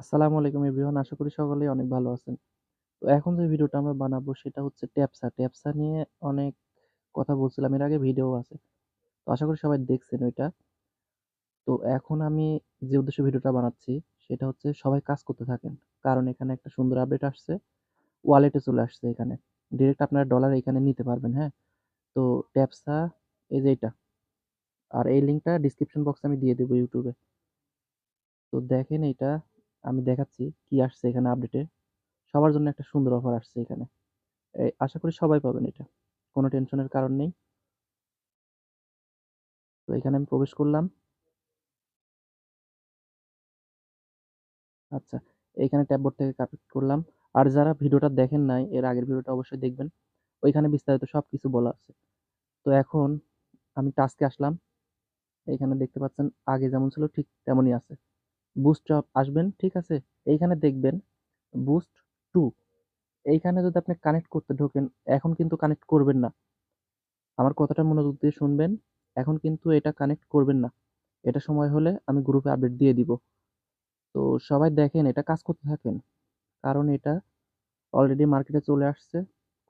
আসসালামু আলাইকুম এভরিওয়ান, আশা করি সকলেই অনেক ভালো আছেন। তো এখন যে ভিডিওটা আমরা বানাবো সেটা হচ্ছে ট্যাপসা। ট্যাপসা নিয়ে অনেক কথা বলছিলাম, এর আগে ভিডিও আছে। তো আশা করি সবাই দেখছেন ওইটা। তো এখন আমি যে উদ্দেশ্যে ভিডিওটা বানাচ্ছি সেটা হচ্ছে সবাই কাজ করতে থাকেন। কারণ এখানে একটা সুন্দর আপডেট আসছে, ওয়ালেটে চলে আসছে এখানে। ডিরেক্ট আপনারা ডলার এখানে নিতে পারবেন হ্যাঁ? তো ট্যাপসা, এই যে এটা। আর এই লিঙ্কটা ডিসক্রিপশন বক্সে আমি দিয়ে দেবো ইউটিউবে। তো দেখেন এটা আমি দেখাচ্ছি কি আসছে এখানে আপডেটে সবার জন্য একটা সুন্দর অফার আসছে এখানে। আশা করি সবাই পাবেন এটা। কোনো টেনশনের কারণ নেই। তো এখানে আমি প্রবেশ করলাম। আচ্ছা এইখানে ট্যাববোর্ড থেকে কানেক্ট করলাম। আর যারা ভিডিওটা দেখেন নাই, এর আগের ভিডিওটা অবশ্যই দেখবেন। ওইখানে বিস্তারিত সব কিছু বলা আছে। তো এখন আমি টাস্কে আসলাম। এখানে দেখতে পাচ্ছেন, আগে যেমন ছিল ঠিক তেমনই আছে। বুস্ট আসবেন, ঠিক আছে? এইখানে দেখবেন বুস্ট টু এইখানে যদি আপনি কানেক্ট করতে ঢোকেন, এখন কিন্তু কানেক্ট করবেন না। আমার কথাটা মনোযোগ দিয়ে শুনবেন, এখন কিন্তু এটা কানেক্ট করবেন না। এটা সময় হলে আমি গ্রুপে আপডেট দিয়ে দিব। তো সবাই দেখেন, এটা কাজ করতে থাকেন, কারণ এটা অলরেডি মার্কেটে চলে আসছে,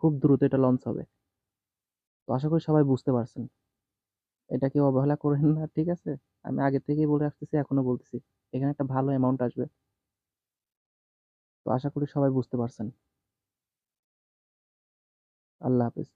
খুব দ্রুত এটা লঞ্চ হবে। তো আশা করি সবাই বুঝতে পারছেন। এটা কেউ অবহেলা করেন না, ঠিক আছে? আমি আগে থেকেই বলে আসতেছি এখনও বলতেছি, এখানে একটা ভালো অ্যামাউন্ট আসবে। তো আশা করি সবাই বুঝতে পারছেন। আল্লাহ হাফিজ।